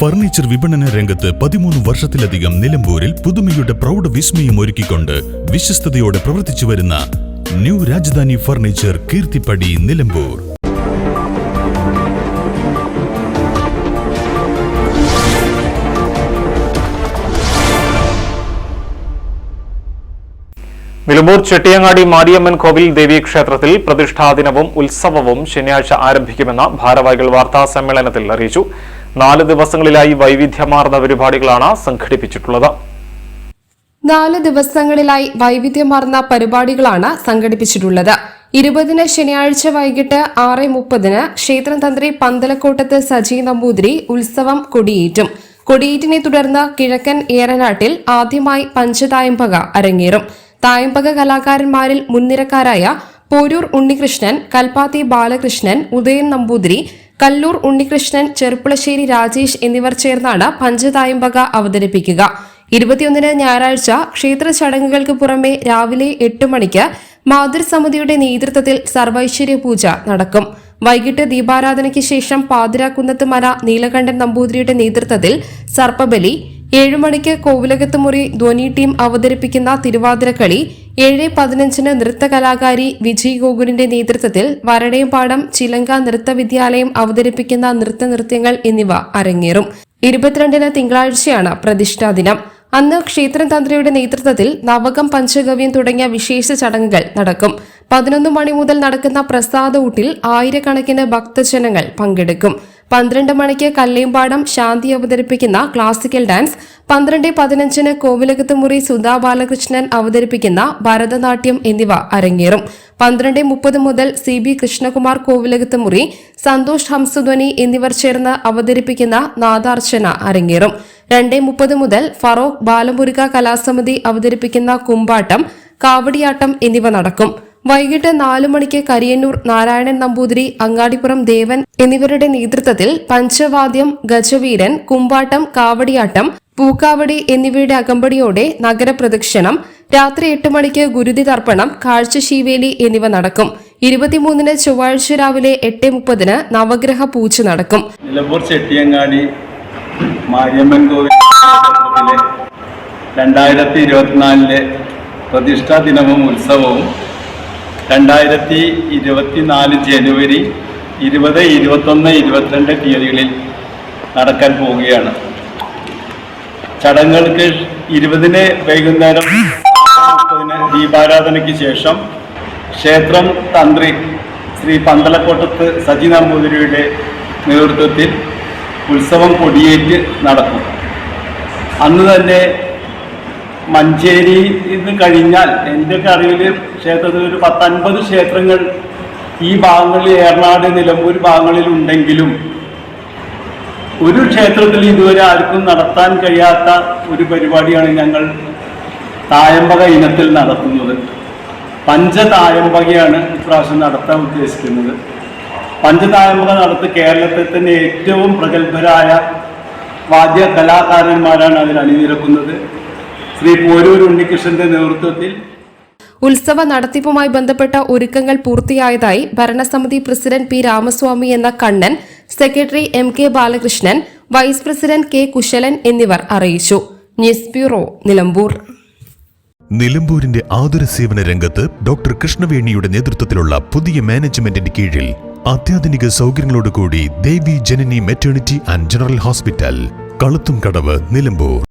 Furniture വിപണന രംഗത്ത് പതിമൂന്ന് വർഷത്തിലധികം നിലമ്പൂരിൽ പുതുമയുടെ പ്രൗഢ വിസ്മയം ഒരുക്കിക്കൊണ്ട് വിശ്വസ്തയോടെ പ്രവർത്തിച്ചു വരുന്ന ന്യൂ രാജധാനി ഫർണിച്ചർ കീർത്തിപ്പടി നിലമ്പൂർ. നിലമ്പൂർ ചെട്ടിയങ്ങാടി മാരിയമ്മൻ കോവിൽ ദേവീ ക്ഷേത്രത്തിൽ പ്രതിഷ്ഠാദിനവും ഉത്സവവും ശനിയാഴ്ച ആരംഭിക്കുമെന്ന് ഭാരവാഹികൾ വാർത്താ സമ്മേളനത്തിൽ അറിയിച്ചു. നാല് ദിവസങ്ങളിലായി വൈവിധ്യമാർന്ന പരിപാടികളാണ് സംഘടിപ്പിച്ചിട്ടുള്ളത്. നാല് ദിവസങ്ങളിലായി വൈവിധ്യമാർന്ന പരിപാടികളാണ് സംഘടിപ്പിച്ചിട്ടുള്ളത്. ഇരുപതിന് ശനിയാഴ്ച വൈകിട്ട് ആറ് മുപ്പതിന് ക്ഷേത്രം തന്ത്രി പന്തലക്കോട്ടത്ത് സജി നമ്പൂതിരി ഉത്സവം കൊടിയേറ്റും. കൊടിയേറ്റിനെ തുടർന്ന് കിഴക്കൻ ഏറനാട്ടിൽ ആദ്യമായി പഞ്ചതായമ്പക അരങ്ങേറും. തായംപക കലാകാരന്മാരിൽ മുൻനിരക്കാരായ പോരൂർ ഉണ്ണികൃഷ്ണൻ കൽപ്പാത്തി ബാലകൃഷ്ണൻ ഉദയൻ നമ്പൂതിരി കല്ലൂർ ഉണ്ണികൃഷ്ണൻ ചെറുപ്പുളശ്ശേരി രാജേഷ് എന്നിവർ ചേർന്നാണ് പഞ്ചതായമ്പക അവതരിപ്പിക്കുക. ഇരുപത്തിയൊന്നിന് ഞായറാഴ്ച ക്ഷേത്ര ചടങ്ങുകൾക്ക് പുറമെ രാവിലെ എട്ട് മണിക്ക് മാതൃസമിതിയുടെ നേതൃത്വത്തിൽ സർവൈശ്വര്യ പൂജ നടക്കും. വൈകിട്ട് ദീപാരാധനയ്ക്ക് ശേഷം പാതിരാക്കുന്നത്ത് മല നീലകണ്ഠൻ നമ്പൂതിരിയുടെ നേതൃത്വത്തിൽ സർപ്പബലി ഏഴു മണിക്ക് കോവിലകത്ത് മുറി ധ്വനി ടീം അവതരിപ്പിക്കുന്ന തിരുവാതിരക്കളി ഏഴ് പതിനഞ്ചിന് നൃത്തകലാകാരി വിജയ് ഗോകുലിന്റെ നേതൃത്വത്തിൽ വരടയംപാടം ചിലങ്ക നൃത്തവിദ്യാലയം അവതരിപ്പിക്കുന്ന നൃത്ത നൃത്യങ്ങൾ എന്നിവ അരങ്ങേറും. ഇരുപത്തിരണ്ടിന് തിങ്കളാഴ്ചയാണ് പ്രതിഷ്ഠാ ദിനം. അന്ന് ക്ഷേത്രം തന്ത്രിയുടെ നേതൃത്വത്തിൽ നവകം പഞ്ചഗവ്യം തുടങ്ങിയ വിശേഷ ചടങ്ങുകൾ നടക്കും. പതിനൊന്ന് മണി മുതൽ നടക്കുന്ന പ്രസാദ ഊട്ടിൽ ആയിരക്കണക്കിന് ഭക്തജനങ്ങൾ പങ്കെടുക്കും. പന്ത്രണ്ട് മണിക്ക് കല്ലേമ്പാടം ശാന്തി അവതരിപ്പിക്കുന്ന ക്ലാസിക്കൽ ഡാൻസ് പന്ത്രണ്ട് പതിനഞ്ചിന് കോവിലകത്ത് മുറി സുധാ ബാലകൃഷ്ണൻ അവതരിപ്പിക്കുന്ന ഭരതനാട്യം എന്നിവ അരങ്ങേറും. പന്ത്രണ്ട് മുപ്പത് മുതൽ സി ബി കൃഷ്ണകുമാർ കോവിലകത്ത് മുറി സന്തോഷ് ഹംസധ്വനി എന്നിവർ ചേർന്ന് അവതരിപ്പിക്കുന്ന നാദാർച്ചന അരങ്ങേറും. രണ്ട് മുപ്പത് മുതൽ ഫറോക്ക് ബാലമുരുക കലാസമിതി അവതരിപ്പിക്കുന്ന കുമ്പാട്ടം കാവടിയാട്ടം എന്നിവ നടക്കും. വൈകിട്ട് നാലു മണിക്ക് കരിയന്നൂർ നാരായണൻ നമ്പൂതിരി അങ്ങാടിപ്പുറം ദേവൻ എന്നിവരുടെ നേതൃത്വത്തിൽ പഞ്ചവാദ്യം ഗജവീരൻ കുമ്പാട്ടം കാവടിയാട്ടം പൂക്കാവടി എന്നിവയുടെ അകമ്പടിയോടെ നഗരപ്രദക്ഷിണം രാത്രി എട്ട് മണിക്ക് ഗുരുതി തർപ്പണം കാഴ്ചശീവേലി എന്നിവ നടക്കും. ഇരുപത്തിമൂന്നിന് ചൊവ്വാഴ്ച രാവിലെ എട്ട് മുപ്പതിന് നവഗ്രഹ പൂജ നടക്കും. ചെട്ടിയങ്ങാടി രണ്ടായിരത്തി ഇരുപത്തിനാലിലെ പ്രതിഷ്ഠാ ദിനവും ഉത്സവവും രണ്ടായിരത്തി ഇരുപത്തിനാല് ജനുവരി ഇരുപത് ഇരുപത്തൊന്ന് ഇരുപത്തിരണ്ട് തീയതികളിൽ നടക്കാൻ പോവുകയാണ്. ചടങ്ങുകൾക്ക് ഇരുപതിന് വൈകുന്നേരം മുപ്പതിന് ദീപാരാധനയ്ക്ക് ശേഷം ക്ഷേത്രം തന്ത്രി ശ്രീ പന്തലക്കോട്ടത്ത് സജി നമ്പൂതിരിയുടെ നേതൃത്വത്തിൽ ഉത്സവം കൊടിയേറ്റ് നടക്കും. അന്ന് തന്നെ മഞ്ചേരി ഇന്ന് കഴിഞ്ഞാൽ എന്റെയൊക്കെ അറിവിൽ ക്ഷേത്രത്തിൽ ഒരു പത്തൻപത് ക്ഷേത്രങ്ങൾ ഈ ഭാഗങ്ങളിൽ ഏറനാട് നിലമ്പൂർ ഭാഗങ്ങളിൽ ഉണ്ടെങ്കിലും ഒരു ക്ഷേത്രത്തിൽ ഇതുവരെ ആർക്കും നടത്താൻ കഴിയാത്ത ഒരു പരിപാടിയാണ് ഞങ്ങൾ തായമ്പക ഇനത്തിൽ നടത്തുന്നത്. പഞ്ചതായമ്പകയാണ് ഇപ്രാവശ്യം നടത്താൻ ഉദ്ദേശിക്കുന്നത്. പഞ്ചതായമ്പക നടത്ത് കേരളത്തിൽ തന്നെ ഏറ്റവും പ്രഗത്ഭരായ വാദ്യ കലാകാരന്മാരാണ് അതിൽ അണിനിരക്കുന്നത്. ശ്രീ പോരൂർ ഉണ്ണികൃഷ്ണന്റെ നേതൃത്വത്തിൽ ഉത്സവ നടത്തിപ്പുമായി ബന്ധപ്പെട്ട ഒരുക്കങ്ങൾ പൂർത്തിയായതായി ഭരണസമിതി പ്രസിഡന്റ് പി രാമസ്വാമി എന്ന Kannan secretary M K Balakrishnan vice president K Kushalan എന്നിവർ അറിയിച്ചു. News bureau Nilambur. നിലമ്പൂരിന്റെ ആതുര സേവന രംഗത്ത് ഡോക്ടർ കൃഷ്ണവേണിയുടെ നേതൃത്വത്തിലുള്ള പുതിയ മാനേജ്മെന്റിന്റെ കീഴിൽ അത്യാധുനിക സൗകര്യങ്ങളോടുകൂടി Devi Janani maternity and general hospital Kaluthum Kadavu Nilambur.